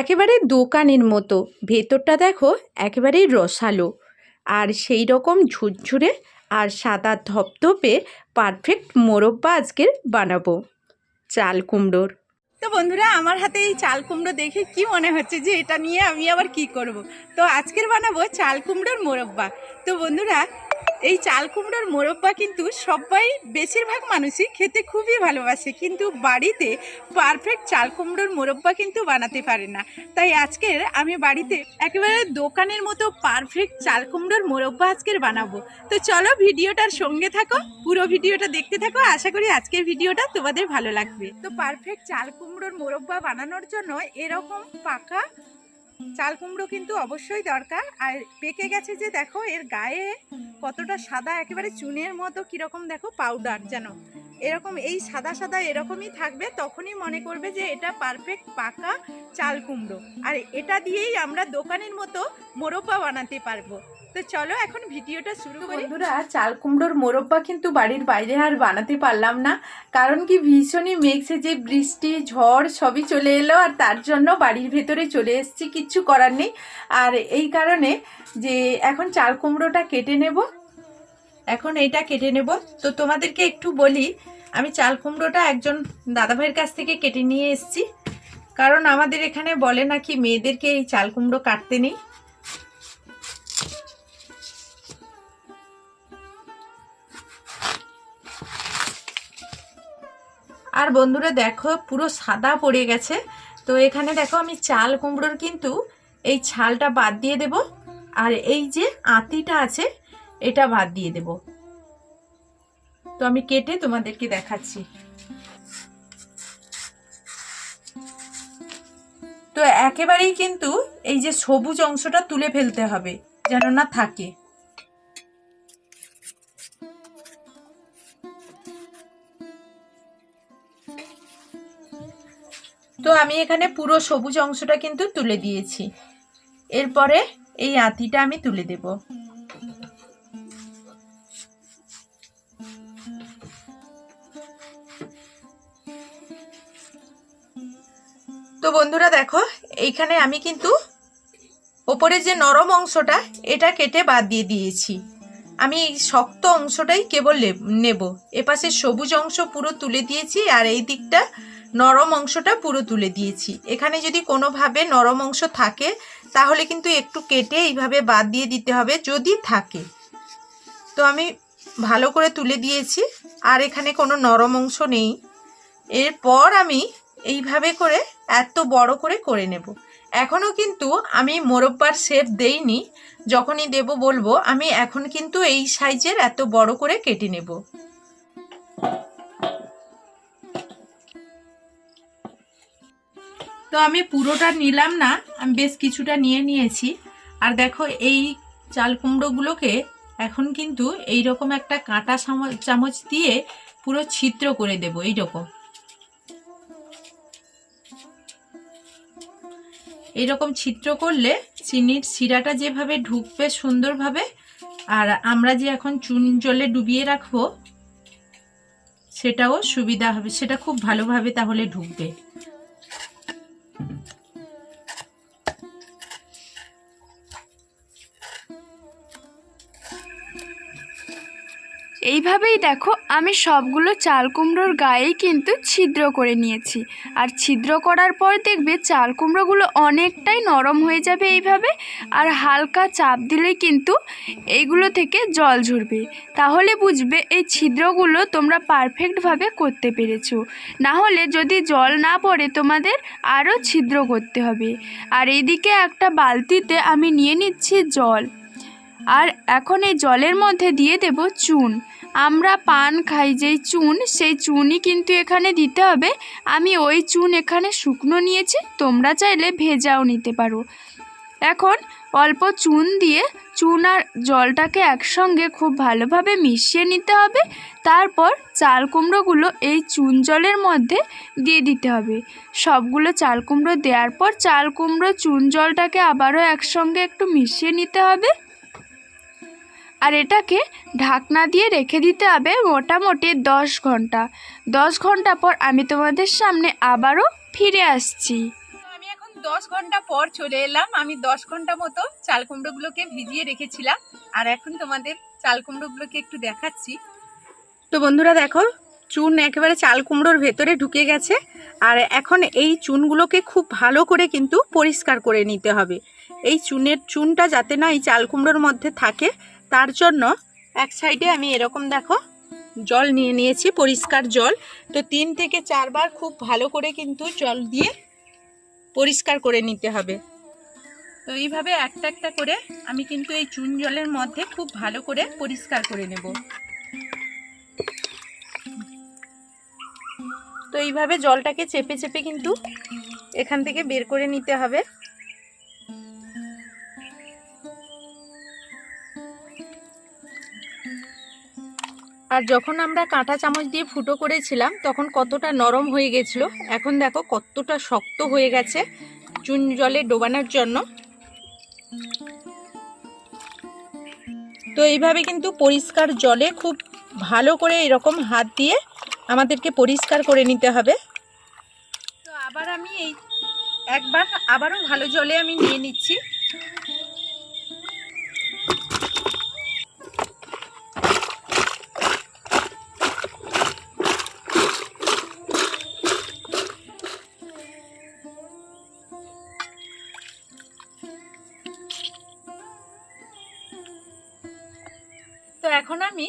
একেবারে দোকানের মতো। ভেতরটা দেখো একেবারেই রসালো। আর সেই রকম ঝুরঝুরে আর সাদা ধপধপে পারফেক্ট মোরব্বা আজকের বানাবো। চাল কুমড়োর। তো বন্ধুরা, আমার হাতে এই চাল কুমড়ো দেখে কি মনে হচ্ছে যে এটা নিয়ে আমি আবার কি করব? তো আজকের বানাবো চাল কুমড়োর মোরব্বা। তো বন্ধুরা এই চাল কুমড়োর মোরব্বা কিন্তু সবাই বেশিরভাগ মানুষই খেতে খুবই ভালোবাসে, কিন্তু বাড়িতে পারফেক্ট চাল কুমড়োর মোরব্বা কিন্তু বানাতে পারে না। তাই আজকের আমি বাড়িতে একেবারে দোকানের মতো পারফেক্ট চাল কুমড়োর মোরব্বা আজকের বানাবো। তো চলো ভিডিওটার সঙ্গে থাকো, পুরো ভিডিওটা দেখতে থাকো, আশা করি আজকের ভিডিওটা তোমাদের ভালো লাগবে। তো পারফেক্ট চাল কুমড়োর মোরব্বা বানানোর জন্য এরকম পাকা চাল কুমড়ো কিন্তু অবশ্যই দরকার। আর পেকে গেছে যে দেখো, এর গায়ে কতটা সাদা, একেবারে চুনের মতো কীরকম দেখো পাউডার যেন। এরকম এই সাদা সাদা এরকমই থাকবে তখনই মনে করবে যে এটা পারফেক্ট পাকা চাল কুমড়ো। আর এটা দিয়েই আমরা দোকানের মতো মোরব্বা বানাতে পারব। তো চলো এখন ভিডিওটা শুরু করি। বন্ধুরা চাল কুমড়োর মোরব্বা কিন্তু বাড়ির বাইরে আর বানাতে পারলাম না। কারণ কি ভীষণই মেঘছে যে বৃষ্টি ঝড় সবই চলে এলো আর তার জন্য বাড়ির ভেতরে চলে এসেছি কিচ্ছু করার নেই। আর এই কারণে যে এখন চাল কুমড়োটা কেটে নেব। এখন এইটা কেটে নেব। তো তোমাদেরকে একটু বলি, আমি চাল কুমড়োটা একজন দাদাভাইয়ের কাছ থেকে কেটে নিয়ে এসেছি। কারণ আমাদের এখানে বলে নাকি মেয়েদেরকে এই চাল কুমড়ো কাটতে নেই। আর বন্ধুরা দেখো, পুরো সাদা পড়ে গেছে। তো এখানে দেখো, আমি চাল কুমড়োর কিন্তু এই ছালটা বাদ দিয়ে দেব। আর এই যে আতিটা আছে এটা বাদ দিয়ে দেব। তো আমি কেটে তোমাদেরকে দেখাচ্ছি। তো একেবারেই কিন্তু এই যে সবুজ অংশটা তুলে ফেলতে হবে, যেন না থাকে। তো আমি এখানে পুরো সবুজ অংশটা কিন্তু তুলে দিয়েছি। এরপরে এই আতিটা আমি তুলে দেব। তো বন্ধুরা দেখো, এইখানে আমি কিন্তু ওপরে যে নরম অংশটা, এটা কেটে বাদ দিয়ে দিয়েছি। আমি শক্ত অংশটাই কেবল নেব। এপাশে সবুজ অংশ পুরো তুলে দিয়েছি আর এই দিকটা নরম অংশটা পুরো তুলে দিয়েছি। এখানে যদি কোনোভাবে নরম অংশ থাকে, তাহলে কিন্তু একটু কেটে এইভাবে বাদ দিয়ে দিতে হবে যদি থাকে। তো আমি ভালো করে তুলে দিয়েছি, আর এখানে কোনো নরম অংশ নেই। এরপর আমি এইভাবে করে এত বড় করে করে নেব। এখনও কিন্তু আমি মোরব্বার শেপ দেইনি। যখনই দেব বলব, আমি এখন কিন্তু এই সাইজের এত বড় করে কেটে নেব। তো আমি পুরোটা নিলাম না, আমি বেশ কিছুটা নিয়ে নিয়েছি। আর দেখো, এই চাল কুমড়োগুলোকে এখন কিন্তু এই রকম একটা কাঁটা চামচ- দিয়ে পুরো ছিদ্র করে দেব এই রকম এইরকম ছিদ্র করলে চিনির শিরাটা যেভাবে ঢুকবে সুন্দরভাবে, আর আমরা যে এখন চুন জলে ডুবিয়ে রাখব, সেটাও সুবিধা হবে, সেটা খুব ভালোভাবে তাহলে ঢুকবে। এইভাবেই দেখো, আমি সবগুলো চাল কুমড়োর গায়েই কিন্তু ছিদ্র করে নিয়েছি। আর ছিদ্র করার পর দেখবে চাল কুমড়োগুলো অনেকটাই নরম হয়ে যাবে এইভাবে, আর হালকা চাপ দিলেই কিন্তু এইগুলো থেকে জল ঝরবে। তাহলে বুঝবে এই ছিদ্রগুলো তোমরা পারফেক্টভাবে করতে পেরেছ। না হলে যদি জল না পড়ে তোমাদের আরও ছিদ্র করতে হবে। আর এইদিকে একটা বালতিতে আমি নিয়ে নিচ্ছি জল। আর এখন এই জলের মধ্যে দিয়ে দেব চুন। আমরা পান খাই, যেই চুন, সেই চুনই কিন্তু এখানে দিতে হবে। আমি ওই চুন এখানে শুকনো নিয়েছি, তোমরা চাইলে ভেজাও নিতে পারো। এখন অল্প চুন দিয়ে চুন আর জলটাকে একসঙ্গে খুব ভালোভাবে মিশিয়ে নিতে হবে। তারপর চাল কুমড়োগুলো এই চুন জলের মধ্যে দিয়ে দিতে হবে। সবগুলো চাল কুমড়ো দেওয়ার পর চাল কুমড়ো, চুন জলটাকে আবারও একসঙ্গে একটু মিশিয়ে নিতে হবে। আর এটাকে ঢাকনা দিয়ে রেখে দিতে হবে মোটামুটি দশ ঘণ্টা। দশ ঘণ্টা পর আমি তোমাদের সামনে আবারও ফিরে আসছি। আমি এখন দশ ঘণ্টা পর চলে এলাম। আমি দশ ঘণ্টা মতো চাল কুমড়োগুলোকে ভিজিয়ে রেখেছিলাম। আর এখন তোমাদের চাল কুমড়োগুলোকে একটু দেখাচ্ছি। তো বন্ধুরা দেখো, চুন একেবারে চাল কুমড়োর ভেতরে ঢুকে গেছে। আর এখন এই চুনগুলোকে খুব ভালো করে কিন্তু পরিষ্কার করে নিতে হবে। এই চুনের, চুনটা যাতে না এই চাল কুমড়োর মধ্যে থাকে তার জন্য এক সাইডে আমি এরকম দেখো জল নিয়ে নিয়েছি, পরিষ্কার জল। তো তিন থেকে চারবার খুব ভালো করে কিন্তু জল দিয়ে পরিষ্কার করে নিতে হবে। তো এইভাবে একটা একটা করে আমি কিন্তু এই চুন জলের মধ্যে খুব ভালো করে পরিষ্কার করে নেব। তো এইভাবে জলটাকে চেপে চেপে কিন্তু এখান থেকে বের করে নিতে হবে। আর যখন আমরা কাঁটা চামচ দিয়ে ফুটো করেছিলাম, তখন কতটা নরম হয়ে গেছিল। এখন দেখো কতটা শক্ত হয়ে গেছে চুন জলে ডোবানোর জন্য। তো এইভাবে কিন্তু পরিষ্কার জলে খুব ভালো করে এরকম হাত দিয়ে আমাদেরকে পরিষ্কার করে নিতে হবে। তো আবার আমি এই একবার আবারও ভালো জলে আমি নিয়ে নিচ্ছি। এখন আমি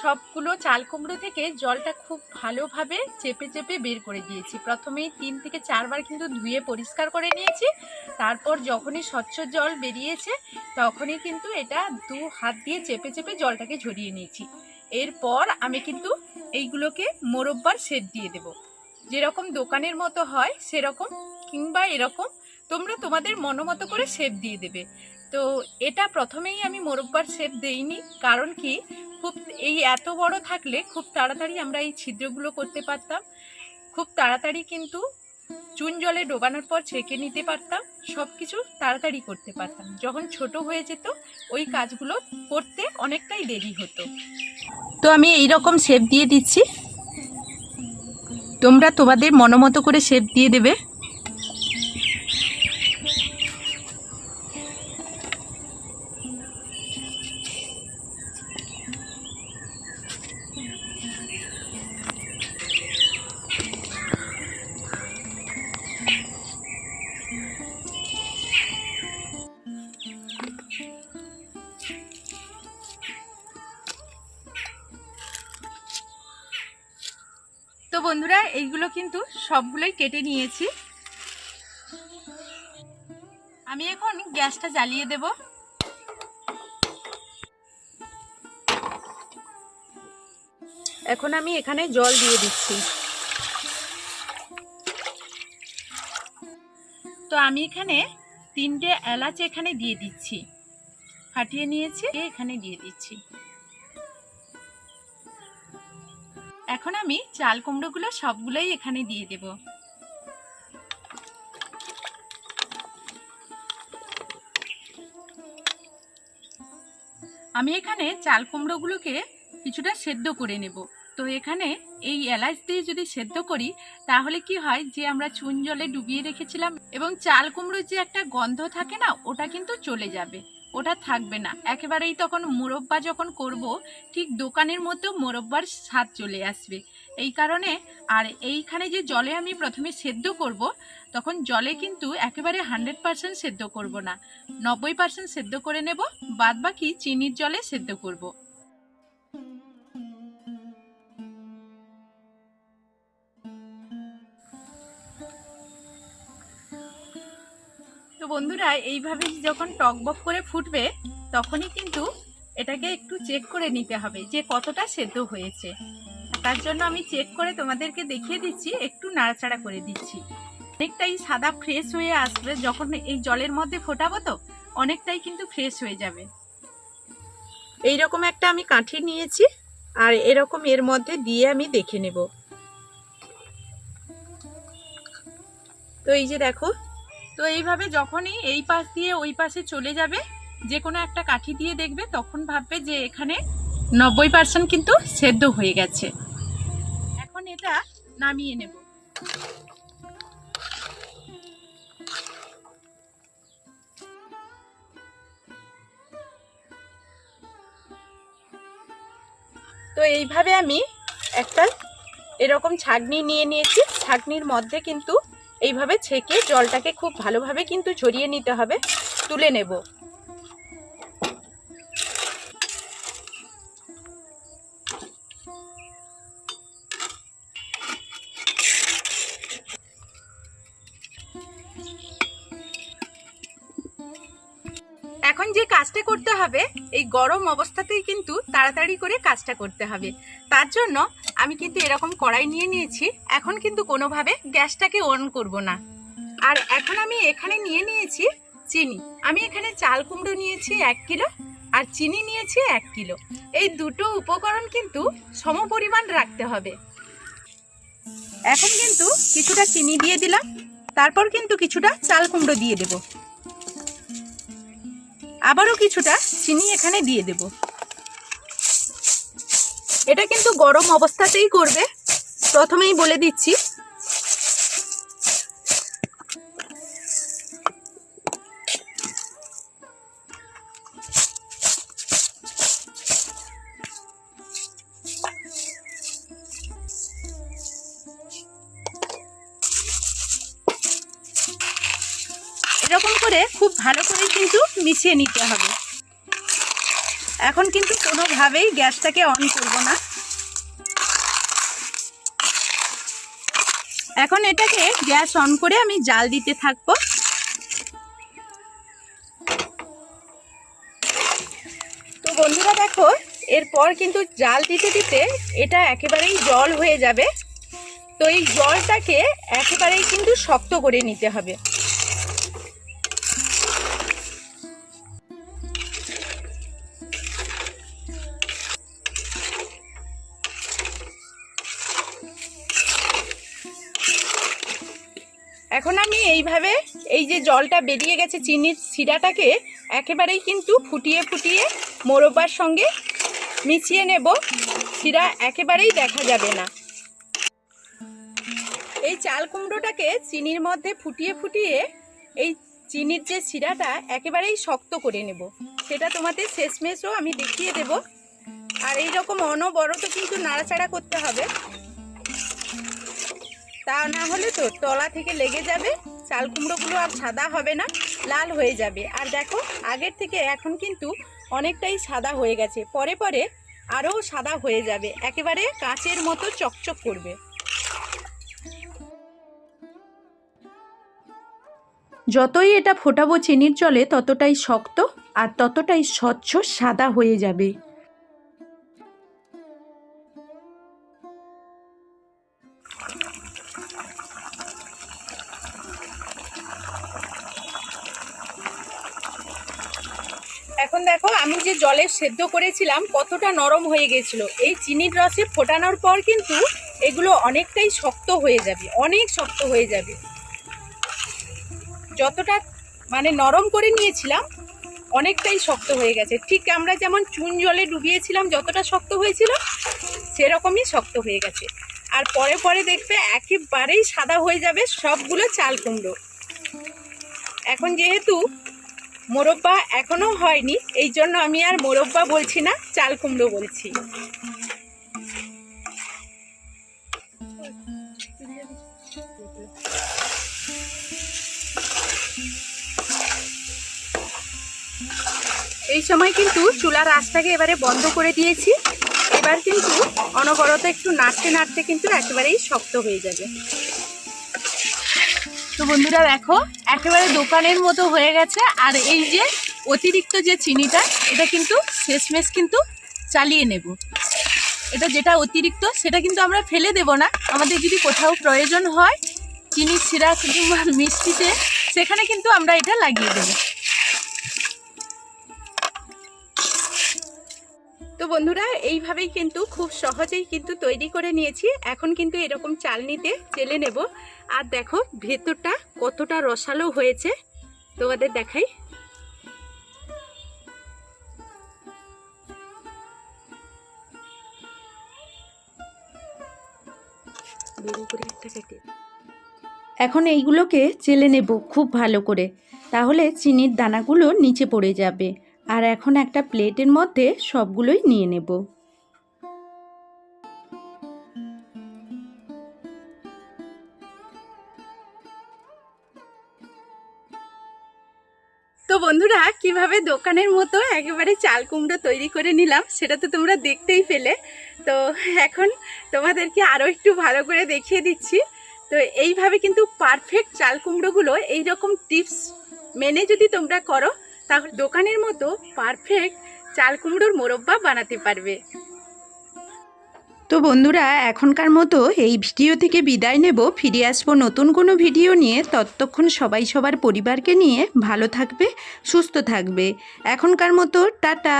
সবগুলো চাল কুমড়ো থেকে জলটা খুব ভালোভাবে চেপে চেপে বের করে দিয়েছি। প্রথমেই তিন থেকে চারবার কিন্তু ধুয়ে পরিষ্কার করে নিয়েছি। তারপর যখনই স্বচ্ছ জল বেরিয়েছে, তখনই কিন্তু এটা দু হাত দিয়ে চেপে চেপে জলটাকে ঝরিয়ে নিয়েছি। এরপর আমি কিন্তু এইগুলোকে মোরব্বার সেট দিয়ে দেব। যেরকম দোকানের মতো হয়, সেরকম কিংবা এরকম তোমরা তোমাদের মনোমতো করে শেপ দিয়ে দেবে। তো এটা প্রথমেই আমি মোরব্বার শেপ দেইনি। কারণ কি? খুব এই এত বড় থাকলে খুব তাড়াতাড়ি আমরা এই ছিদ্রগুলো করতে পারতাম। খুব তাড়াতাড়ি কিন্তু চুন জলে ডোবানোর পর ছেঁকে নিতে পারতাম। সব কিছু তাড়াতাড়ি করতে পারতাম। যখন ছোট হয়ে যেত, ওই কাজগুলো করতে অনেকটাই দেরি হতো। তো আমি এই রকম শেপ দিয়ে দিচ্ছি। তোমরা তোমাদের মনোমতো করে শেপ দিয়ে দেবে। তো বন্ধুরা, এইগুলো কিন্তু সবগুলোই কেটে নিয়েছি। আমি এখন গ্যাসটা জ্বালিয়ে দেব। এখন আমি এখানে জল দিয়ে দিচ্ছি। তো আমি এখানে তিনটে এলাচ এখানে দিয়ে দিচ্ছি। ফাটিয়ে নিয়েছি, এখানে দিয়ে দিচ্ছি। এখন আমি চাল কুমড়োগুলো সবগুলোই এখানে দিয়ে দেব। আমি এখানে চাল কুমড়োগুলোকে কিছুটা সেদ্ধ করে নেব। তো এখানে এই এলাচ দিয়ে যদি সেদ্ধ করি, তাহলে কি হয় যে আমরা চুন জলে ডুবিয়ে রেখেছিলাম এবং চাল কুমড়োর যে একটা গন্ধ থাকে না, ওটা কিন্তু চলে যাবে। ওটা থাকবে না। একেবারেই তখন মোরব্বা যখন করব, ঠিক দোকানের মতো মোরব্বার স্বাদ চলে আসবে। এই কারণে আর এইখানে যে জলে আমি প্রথমে সেদ্ধ করব, তখন জলে কিন্তু একেবারে হান্ড্রেড পার্সেন্ট সেদ্ধ করব না। নব্বই পার্সেন্ট সেদ্ধ করে নেব বাদ বাকি চিনির জলে সেদ্ধ করব। বন্ধুরা, এইভাবে যখন টকবক করে ফুটবে, তখনই কিন্তু এটাকে একটু চেক করে নিতে হবে যে কতটা সেদ্ধ হয়েছে। তার জন্য আমি চেক করে তোমাদেরকে দেখিয়ে দিচ্ছি, একটু নাড়াচাড়া করে দিচ্ছি। অনেকটাই সাদা ফ্রেশ হয়ে আসবে, যখন এই জলের মধ্যে ফোটাবো তো, অনেকটাই কিন্তু ফ্রেশ হয়ে যাবে। এইরকম একটা আমি কাঠি নিয়েছি, আর এরকম এর মধ্যে দিয়ে আমি দেখে নেব। তো এই যে দেখো তো এইভাবে যখনই এই পাশ দিয়ে ওই পাশে চলে যাবে, যে কোনো একটা কাঠি দিয়ে দেখবে, তখন ভাববে যে এখানে নব্বই পার্সেন্ট কিন্তু সেদ্ধ হয়ে গেছে। এখন এটা নামিয়ে নেব। তো এইভাবে আমি একটা এরকম ছাগনি নিয়ে নিয়েছি। ছাগনির মধ্যে কিন্তু এইভাবে ছেঁকে জলটাকে খুব ভালোভাবে কিন্তু ঝরিয়ে নিতে হবে। তুলে নেব। এখন যে কাজটা করতে হবে, এই গরম অবস্থাতেই কিন্তু তাড়াতাড়ি করে কাজটা করতে হবে। তার জন্য আমি কিন্তু এরকম কড়াই নিয়ে নিয়েছি, এখন কিন্তু কোনোভাবে গ্যাসটাকে অন করব না। আর এখন আমি এখানে নিয়ে নিয়েছি চিনি। আমি এখানে চাল কুমড়ো নিয়েছি এক কিলো আর চিনি নিয়েছি এক কিলো। এই দুটো উপকরণ কিন্তু সমপরিমাণ রাখতে হবে। এখন কিন্তু কিছুটা চিনি দিয়ে দিলাম, তারপর কিন্তু কিছুটা চাল কুমড়ো দিয়ে দেবো। আবারও কিছুটা চিনি এখানে দিয়ে দেব। এটা কিন্তু গরম অবস্থাতেই করবে। প্রথমেই বলে দিচ্ছি। এরকম করে খুব ভালো করে কিন্তু মিশিয়ে নিতে হবে। এখন কিন্তু কোনোভাবেই গ্যাসটাকে অন করব না। এখন এটাকে গ্যাস অন করে আমি জাল দিতে থাকব। তো বন্ধুরা দেখো, এরপর কিন্তু জাল দিতে দিতে এটা একেবারেই জল হয়ে যাবে। তো এই জলটাকে একেবারেই কিন্তু শক্ত করে নিতে হবে। এইভাবে এই যে জলটা বেরিয়ে গেছে চিনির শিরাটাকে একেবারেই কিন্তু ফুটিয়ে ফুটিয়ে মোরব্বার সঙ্গে মিশিয়ে নেব। শিরা একেবারেই দেখা যাবে না। এই চাল কুমড়োটাকে চিনির মধ্যে ফুটিয়ে ফুটিয়ে এই চিনির যে শিরাটা একেবারেই শক্ত করে নেব। সেটা তোমাদের শেষমেশও আমি দেখিয়ে দেব। আর এই রকম অনবরত কিন্তু নাড়াচাড়া করতে হবে। তা না হলে তো তলা থেকে লেগে যাবে। চাল কুমড়োগুলো আর সাদা হবে না, লাল হয়ে যাবে। আর দেখো, আগের থেকে এখন কিন্তু অনেকটাই সাদা হয়ে গেছে। পরে পরে আরও সাদা হয়ে যাবে। একেবারে কাঁচের মতো চকচক করবে। যতই এটা ফোটাবো চিনির জলে, ততটাই শক্ত আর ততটাই স্বচ্ছ সাদা হয়ে যাবে। জলে সেদ্ধ করেছিলাম, কতটা নরম হয়ে গেছিল। এই চিনির রসে ফোটানোর পর কিন্তু এগুলো অনেকটাই শক্ত হয়ে যাবে, অনেক শক্ত হয়ে যাবে। যতটা মানে নরম করে নিয়েছিলাম, অনেকটাই শক্ত হয়ে গেছে। ঠিক আমরা যেমন চুন জলে ডুবিয়েছিলাম, যতটা শক্ত হয়েছিল, সেরকমই শক্ত হয়ে গেছে। আর পরে পরে দেখবে একেবারেই সাদা হয়ে যাবে সবগুলো চাল কুমড়ো। এখন যেহেতু মোরব্বা এখনও হয়নি, এই জন্য আমি আর মোরব্বা বলছি না, চাল কুমড়ো বলছি। এই সময় কিন্তু চুলার আঁচটাকে এবারে বন্ধ করে দিয়েছি। এবার কিন্তু অনবরত একটু নাড়তে নাড়তে কিন্তু একেবারেই শক্ত হয়ে যাবে। তো বন্ধুরা দেখো, একেবারে দোকানের মতো হয়ে গেছে। আর এই যে অতিরিক্ত যে চিনিটা, এটা কিন্তু শেষমেশ কিন্তু চালিয়ে নেব। এটা যেটা অতিরিক্ত, সেটা কিন্তু আমরা ফেলে দেব না। আমাদের যদি কোথাও প্রয়োজন হয়, চিনি শিরা কিংবা মিষ্টিতে, সেখানে কিন্তু আমরা এটা লাগিয়ে দেবো। বন্ধুরা, এইভাবেই কিন্তু খুব সহজেই কিন্তু তৈরি করে নিয়েছি। এখন কিন্তু এরকম চালনিতে চেলে নেব। আর দেখো, ভেতরটা কতটা রসালো হয়েছে। তোমাদের দেখাই। এখন এইগুলোকে চেলে নেব খুব ভালো করে। তাহলে চিনির দানাগুলো নিচে পড়ে যাবে। আর এখন একটা প্লেটের মধ্যে সবগুলোই নিয়ে নেব। তো বন্ধুরা, কীভাবে দোকানের মতো একেবারে চাল কুমড়ো তৈরি করে নিলাম, সেটা তো তোমরা দেখতেই পেলে। তো এখন তোমাদেরকে আরও একটু ভালো করে দেখিয়ে দিচ্ছি। তো এইভাবে কিন্তু পারফেক্ট চাল কুমড়োগুলো এইরকম টিপস মেনে যদি তোমরা করো তাহলে দোকানের মতো পারফেক্ট চাল কুমড়োর মোরব্বা বানাতে পারবে। তো বন্ধুরা, এখনকার মতো এই ভিডিও থেকে বিদায় নেব। ফিরে আসব নতুন কোনো ভিডিও নিয়ে। ততক্ষণ সবাই সবার পরিবারকে নিয়ে ভালো থাকবে, সুস্থ থাকবে। এখনকার মতো টাটা।